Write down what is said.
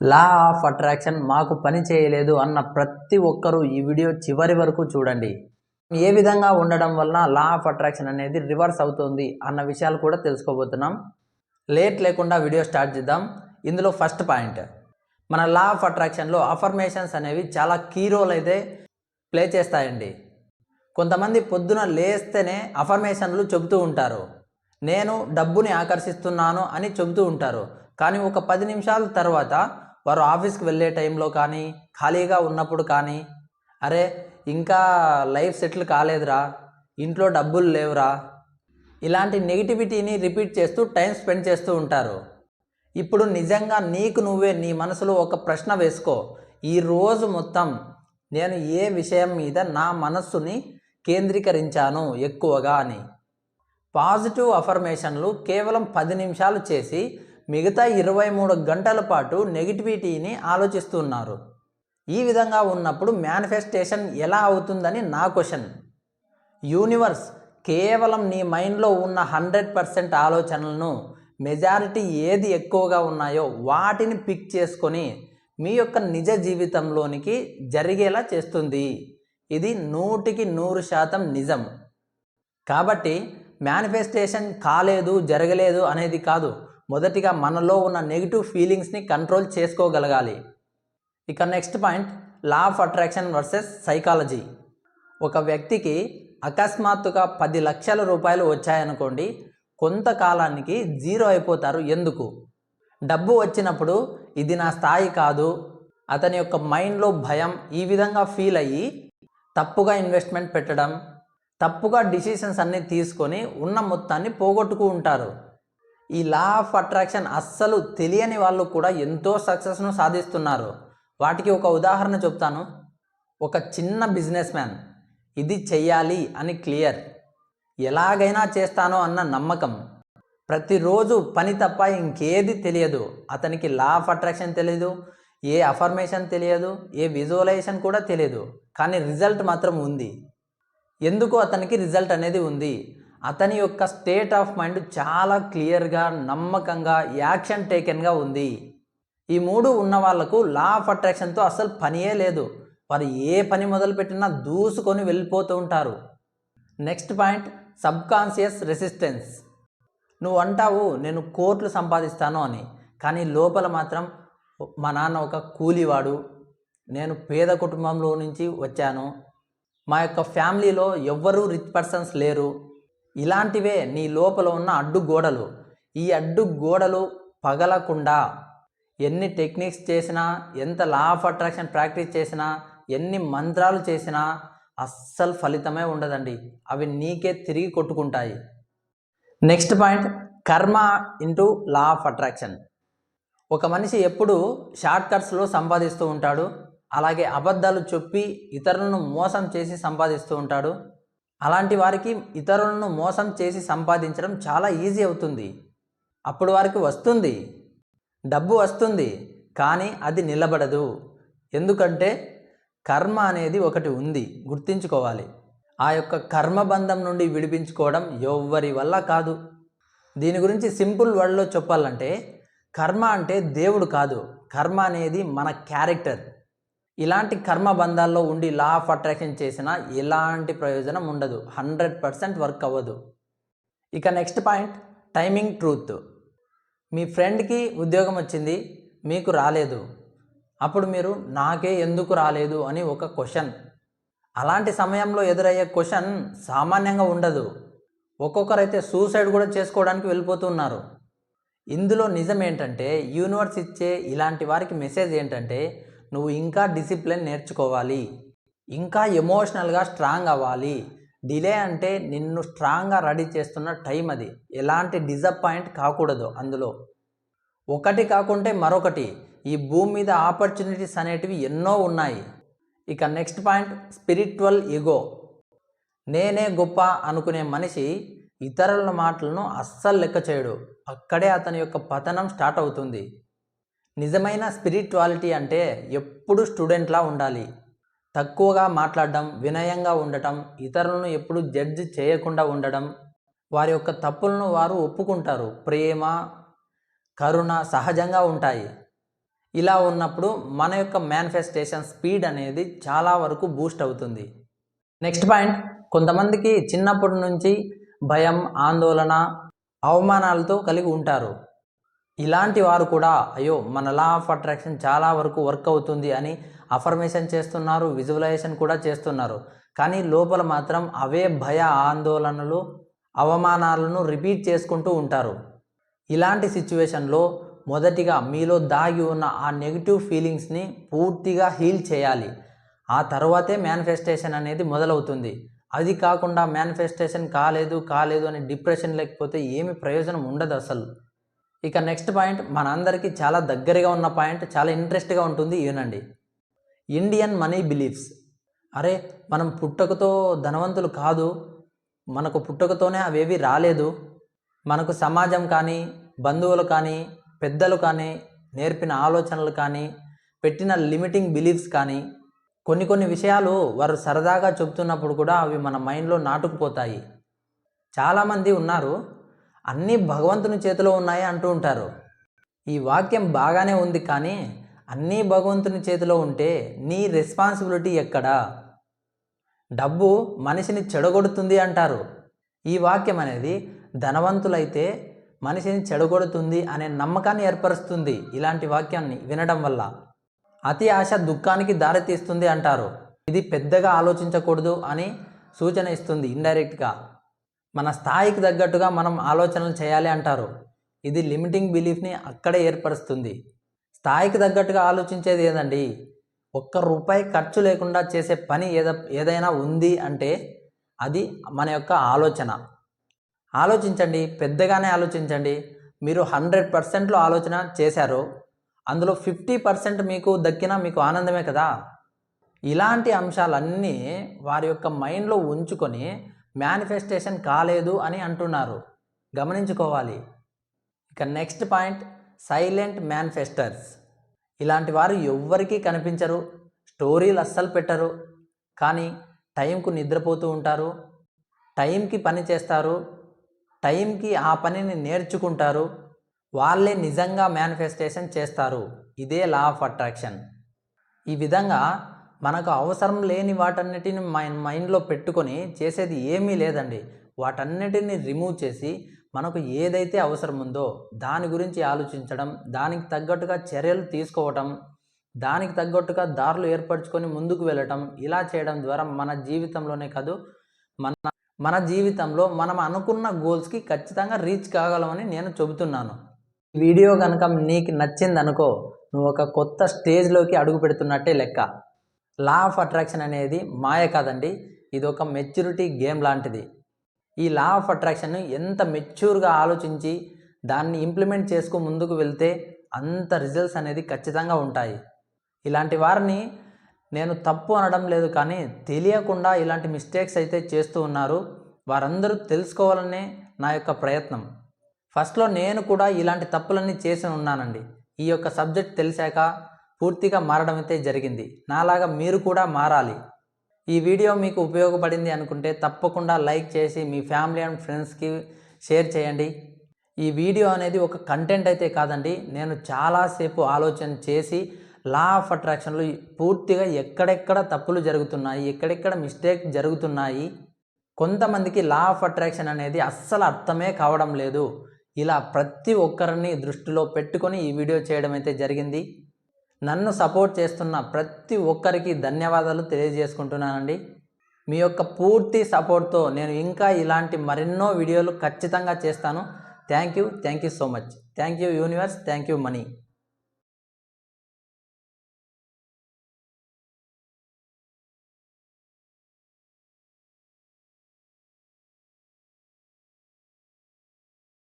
Law of attraction మాకు పని చేయలేదు అన్న ప్రతి ఒక్కరూ ఈ వీడియో చివరి వరకు చూడండి. ఏ విధంగా ఉండడం వలన లా ఆఫ్ అట్రాక్షన్ అనేది రివర్స్ అవుతుంది అన్న విషయాలు కూడా తెలుసుకోబోతున్నాం. లేట్ లేకుండా వీడియో స్టార్ట్ చేద్దాం. ఇందులో ఫస్ట్ పాయింట్ మన లా ఆఫ్ అట్రాక్షన్లో అఫర్మేషన్స్ అనేవి చాలా కీ రోల్ అయితే ప్లే చేస్తాయండి. కొంతమంది పొద్దున లేస్తేనే అఫర్మేషన్లు చెబుతూ ఉంటారు. నేను డబ్బుని ఆకర్షిస్తున్నాను అని చెబుతూ ఉంటారు. కానీ ఒక పది నిమిషాల తర్వాత వారు ఆఫీస్కి వెళ్ళే టైంలో కానీ ఖాళీగా ఉన్నప్పుడు కానీ అరే ఇంకా లైఫ్ సెటిల్ కాలేదురా ఇంట్లో డబ్బులు లేవురా ఇలాంటి నెగిటివిటీని రిపీట్ చేస్తూ టైం స్పెండ్ చేస్తూ ఉంటారు. ఇప్పుడు నిజంగా నీకు నువ్వే నీ మనసులో ఒక ప్రశ్న వేసుకో. ఈ రోజు మొత్తం నేను ఏ విషయం మీద నా మనస్సుని కేంద్రీకరించాను ఎక్కువగా అని. పాజిటివ్ అఫర్మేషన్లు కేవలం పది నిమిషాలు చేసి మిగతా ఇరవై మూడు గంటల పాటు నెగిటివిటీని ఆలోచిస్తున్నారు. ఈ విధంగా ఉన్నప్పుడు మేనిఫెస్టేషన్ ఎలా అవుతుందని నా క్వశ్చన్ యూనివర్స్ కేవలం నీ మైండ్లో ఉన్న హండ్రెడ్ పర్సెంట్ ఆలోచనలను మెజారిటీ ఏది ఎక్కువగా ఉన్నాయో వాటిని పిక్ చేసుకొని మీ యొక్క నిజ జీవితంలోనికి జరిగేలా చేస్తుంది. ఇది నూటికి నూరు శాతం నిజం. కాబట్టి మేనిఫెస్టేషన్ కాలేదు జరగలేదు అనేది కాదు. మొదటిగా మనలో ఉన్న నెగిటివ్ ఫీలింగ్స్ని కంట్రోల్ చేసుకోగలగాలి. ఇక next point law of attraction versus psychology ఒక వ్యక్తికి అకస్మాత్తుగా పది లక్షల రూపాయలు వచ్చాయనుకోండి కొంతకాలానికి జీరో అయిపోతారు. ఎందుకు? డబ్బు వచ్చినప్పుడు ఇది నా స్థాయి కాదు. అతని యొక్క మైండ్లో భయం ఈ విధంగా ఫీల్ అయ్యి తప్పుగా ఇన్వెస్ట్మెంట్ పెట్టడం తప్పుగా డిసిషన్స్ అన్నీ తీసుకొని ఉన్న మొత్తాన్ని పోగొట్టుకు ఉంటారు ఈ లా ఆఫ్ అట్రాక్షన్ అస్సలు తెలియని వాళ్ళు కూడా ఎంతో సక్సెస్ను సాధిస్తున్నారు. వాటికి ఒక ఉదాహరణ చెప్తాను. ఒక చిన్న బిజినెస్ మ్యాన్ ఇది చెయ్యాలి అని క్లియర్ ఎలాగైనా చేస్తానో అన్న నమ్మకం. ప్రతిరోజు పని తప్ప ఇంకేది తెలియదు. అతనికి లా ఆఫ్ అట్రాక్షన్ తెలియదు ఏ అఫర్మేషన్ తెలియదు ఏ విజువలైజేషన్ కూడా తెలియదు కానీ రిజల్ట్ మాత్రం ఉంది. ఎందుకు అతనికి రిజల్ట్ అనేది ఉంది? అతని యొక్క స్టేట్ ఆఫ్ మైండ్ చాలా క్లియర్గా నమ్మకంగా యాక్షన్ టేకెన్గా ఉంది. ఈ మూడు ఉన్న వాళ్ళకు లా ఆఫ్ అట్రాక్షన్తో అసలు పనియే లేదు. వారు ఏ పని మొదలుపెట్టినా దూసుకొని వెళ్ళిపోతూ ఉంటారు. నెక్స్ట్ పాయింట్ సబ్కాన్షియస్ రెసిస్టెన్స్ నువ్వు అంటావు నేను కోట్లు సంపాదిస్తాను అని. కానీ లోపల మాత్రం మా నాన్న ఒక కూలివాడు. నేను పేద కుటుంబంలో నుంచి వచ్చాను. మా యొక్క ఫ్యామిలీలో ఎవ్వరూ రిచ్ పర్సన్స్ లేరు. ఇలాంటివే నీ లోపల ఉన్న అడ్డు గోడలు. ఈ అడ్డు గోడలు పగలకుండా ఎన్ని టెక్నిక్స్ చేసినా ఎంత లా ఆఫ్ అట్రాక్షన్ ప్రాక్టీస్ చేసినా ఎన్ని మంత్రాలు చేసినా అస్సలు ఫలితమే ఉండదండి. అవి నీకే తిరిగి కొట్టుకుంటాయి. Next point karma into law of attraction. ఒక మనిషి ఎప్పుడు షార్ట్ కట్స్లో సంపాదిస్తూ ఉంటాడు అలాగే అబద్ధాలు చెప్పి ఇతరులను మోసం చేసి సంపాదిస్తూ ఉంటాడు అలాంటి వారికి ఇతరులను మోసం చేసి సంపాదించడం చాలా ఈజీ అవుతుంది. అప్పుడు వారికి వస్తుంది. డబ్బు వస్తుంది కానీ అది నిలబడదు. ఎందుకంటే కర్మ అనేది ఒకటి ఉంది గుర్తించుకోవాలి. ఆ యొక్క కర్మబంధం నుండి విడిపించుకోవడం ఎవ్వరి వల్ల కాదు. దీని గురించి సింపుల్ వర్డ్లో చెప్పాలంటే కర్మ అంటే దేవుడు కాదు. కర్మ అనేది మన క్యారెక్టర్. ఇలాంటి కర్మ బంధాల్లో ఉండి లా ఆఫ్ అట్రాక్షన్ చేసినా ఎలాంటి ప్రయోజనం ఉండదు. హండ్రెడ్ పర్సెంట్ వర్క్ అవ్వదు. ఇక నెక్స్ట్ పాయింట్ టైమింగ్ ట్రూత్. మీ ఫ్రెండ్కి ఉద్యోగం వచ్చింది మీకు రాలేదు. అప్పుడు మీరు నాకే ఎందుకు రాలేదు అని ఒక క్వశ్చన్. అలాంటి సమయంలో ఎదురయ్యే క్వశ్చన్ సామాన్యంగా ఉండదు. ఒక్కొక్కరైతే సూసైడ్ కూడా చేసుకోవడానికి వెళ్ళిపోతున్నారు ఇందులో నిజం ఏంటంటే యూనివర్స్ ఇచ్చే ఇలాంటి వారికి మెసేజ్ ఏంటంటే నువ్వు ఇంకా డిసిప్లిన్ నేర్చుకోవాలి. ఇంకా ఎమోషనల్గా స్ట్రాంగ్ అవ్వాలి. డిలే అంటే నిన్ను స్ట్రాంగ్గా రెడీ చేస్తున్న టైం అది. ఎలాంటి డిసప్పాయింట్ కాకూడదు అందులో. ఒకటి కాకుంటే మరొకటి. ఈ భూమి మీద ఆపర్చునిటీస్ అనేటివి ఎన్నో ఉన్నాయి. ఇక నెక్స్ట్ పాయింట్ స్పిరిచువల్ ఈగో. నేనే గొప్ప అనుకునే మనిషి ఇతరుల మాటలను అస్సలు లెక్క చేయడు. అక్కడే అతని యొక్క పతనం స్టార్ట్ అవుతుంది. నిజమైన స్పిరిచువాలిటీ అంటే ఎప్పుడు స్టూడెంట్లా ఉండాలి. తక్కువగా మాట్లాడడం వినయంగా ఉండటం ఇతరులను ఎప్పుడు జడ్జ్ చేయకుండా ఉండడం వారి యొక్క తప్పులను వారు ఒప్పుకుంటారు. ప్రేమ కరుణ సహజంగా ఉంటాయి. ఇలా ఉన్నప్పుడు మన యొక్క మేనిఫెస్టేషన్ స్పీడ్ అనేది చాలా వరకు బూస్ట్ అవుతుంది. నెక్స్ట్ పాయింట్ కొంతమందికి చిన్నప్పటి నుంచి భయం ఆందోళన అవమానాలతో కలిగి ఉంటారు. ఇలాంటి వారు కూడా అయ్యో మన లా ఆఫ్ అట్రాక్షన్ చాలా వరకు వర్క్ అవుతుంది అని అఫర్మేషన్ చేస్తున్నారు విజువలైజేషన్ కూడా చేస్తున్నారు. కానీ లోపల మాత్రం అవే భయ ఆందోళనలు అవమానాలను రిపీట్ చేసుకుంటూ ఉంటారు. ఇలాంటి సిచ్యువేషన్లో మొదటిగా మీలో దాగి ఉన్న ఆ నెగిటివ్ ఫీలింగ్స్ని పూర్తిగా హీల్ చేయాలి. ఆ తర్వాతే మేనిఫెస్టేషన్ అనేది మొదలవుతుంది. అది కాకుండా మేనిఫెస్టేషన్ కాలేదు కాలేదు అని డిప్రెషన్ లేకపోతే ఏమి ప్రయోజనం ఉండదు అసలు. ఇక నెక్స్ట్ పాయింట్ మనందరికీ చాలా దగ్గరగా ఉన్న పాయింట్ చాలా ఇంట్రెస్ట్గా ఉంటుంది ఏనండి. Indian money beliefs. అరే మనం పుట్టకతో ధనవంతులు కాదు. మనకు పుట్టకతోనే అవేవి రాలేదు. మనకు సమాజం కానీ బంధువులు కానీ పెద్దలు కానీ నేర్పిన ఆలోచనలు కానీ పెట్టిన లిమిటింగ్ బిలీఫ్స్ కానీ కొన్ని కొన్ని విషయాలు వారు సరదాగా చెబుతున్నప్పుడు కూడా అవి మన మైండ్లో నాటుకుపోతాయి. చాలామంది ఉన్నారు అన్నీ భగవంతుని చేతిలో ఉన్నాయి అంటూ ఉంటారు. ఈ వాక్యం బాగానే ఉంది కానీ అన్నీ భగవంతుని చేతిలో ఉంటే నీ రెస్పాన్సిబిలిటీ ఎక్కడా? డబ్బు మనిషిని చెడగొడుతుంది అంటారు. ఈ వాక్యం అనేది ధనవంతులైతే మనిషిని చెడగొడుతుంది అనే నమ్మకాన్ని ఏర్పరుస్తుంది ఇలాంటి వాక్యాన్ని వినడం వల్ల. అతి ఆశ దుఃఖానికి దారితీస్తుంది అంటారు. ఇది పెద్దగా ఆలోచించకూడదు అని సూచన ఇస్తుంది ఇండైరెక్ట్గా. మన స్థాయికి తగ్గట్టుగా మనం ఆలోచనలు చేయాలి అంటారు. ఇది లిమిటింగ్ బిలీఫ్ని అక్కడే ఏర్పరుస్తుంది. స్థాయికి తగ్గట్టుగా ఆలోచించేది ఏదండి? ఒక్క రూపాయి ఖర్చు లేకుండా చేసే పని ఏద ఏదైనా ఉంది అంటే అది మన యొక్క ఆలోచన. ఆలోచించండి పెద్దగానే ఆలోచించండి. మీరు హండ్రెడ్ పర్సెంట్లో ఆలోచన చేశారు. అందులో ఫిఫ్టీ పర్సెంట్ మీకు దక్కినా మీకు ఆనందమే కదా? ఇలాంటి అంశాలన్నీ వారి యొక్క మైండ్లో ఉంచుకొని మేనిఫెస్టేషన్ కాలేదు అని అంటున్నారు. గమనించుకోవాలి. ఇక నెక్స్ట్ పాయింట్ సైలెంట్ మేనిఫెస్టర్స్. ఇలాంటి వారు ఎవ్వరికీ కనిపించరు స్టోరీలు అస్సలు పెట్టరు. కానీ టైంకు నిద్రపోతూ ఉంటారు టైంకి పని చేస్తారు టైంకి ఆ పనిని నేర్చుకుంటారు వాళ్ళే నిజంగా మేనిఫెస్టేషన్ చేస్తారు. ఇదే లా ఆఫ్ అట్రాక్షన్ ఈ విధంగా మనకు అవసరం లేని వాటన్నిటిని మైండ్ మైండ్లో పెట్టుకొని చేసేది ఏమీ లేదండి. వాటన్నిటిని రిమూవ్ చేసి మనకు ఏదైతే అవసరం ఉందో దాని గురించి ఆలోచించడం దానికి తగ్గట్టుగా చర్యలు తీసుకోవటం దానికి తగ్గట్టుగా దారులు ఏర్పరచుకొని ముందుకు వెళ్ళటం ఇలా చేయడం ద్వారా మన జీవితంలోనే కాదు మన మన జీవితంలో మనం అనుకున్న గోల్స్కి ఖచ్చితంగా రీచ్ కాగలమని నేను చెబుతున్నాను. వీడియో కనుక నీకు నచ్చిందనుకో నువ్వు ఒక కొత్త స్టేజ్లోకి అడుగు పెడుతున్నట్టే లెక్క. లా ఆఫ్ అట్రాక్షన్ అనేది మాయ కాదండి. ఇది ఒక మెచ్యూరిటీ గేమ్ లాంటిది. ఈ లా ఆఫ్ అట్రాక్షన్ ఎంత మెచ్యూర్గా ఆలోచించి దాన్ని ఇంప్లిమెంట్ చేసుకు ముందుకు వెళ్తే అంత రిజల్ట్స్ అనేది ఖచ్చితంగా ఉంటాయి. ఇలాంటి వారిని నేను తప్పు అనడం లేదు కానీ తెలియకుండా ఇలాంటి మిస్టేక్స్ అయితే చేస్తూ ఉన్నారు. వారందరూ తెలుసుకోవాలనే నా యొక్క ప్రయత్నం. ఫస్ట్లో నేను కూడా ఇలాంటి తప్పులన్నీ చేసి ఉన్నానండి. ఈ యొక్క సబ్జెక్ట్ తెలిసాక పూర్తిగా మారడం అయితే జరిగింది. నాలాగా మీరు కూడా మారాలి. ఈ వీడియో మీకు ఉపయోగపడింది అనుకుంటే తప్పకుండా లైక్ చేసి మీ ఫ్యామిలీ అండ్ ఫ్రెండ్స్కి షేర్ చేయండి. ఈ వీడియో అనేది ఒక కంటెంట్ అయితే కాదండి. నేను చాలాసేపు ఆలోచన చేసి లా ఆఫ్ అట్రాక్షన్లో పూర్తిగా ఎక్కడెక్కడ తప్పులు జరుగుతున్నాయి ఎక్కడెక్కడ మిస్టేక్ జరుగుతున్నాయి కొంతమందికి లా ఆఫ్ అట్రాక్షన్ అనేది అస్సలు అర్థమే కావడం లేదు. ఇలా ప్రతి ఒక్కరిని దృష్టిలో పెట్టుకొని ఈ వీడియో చేయడం అయితే జరిగింది. నన్ను సపోర్ట్ చేస్తున్న ప్రతి ఒక్కరికి ధన్యవాదాలు తెలియజేసుకుంటున్నానండి. మీ యొక్క పూర్తి సపోర్ట్తో నేను ఇంకా ఇలాంటి మరెన్నో వీడియోలు ఖచ్చితంగా చేస్తాను. Thank you thank you so much. Thank you universe thank you money.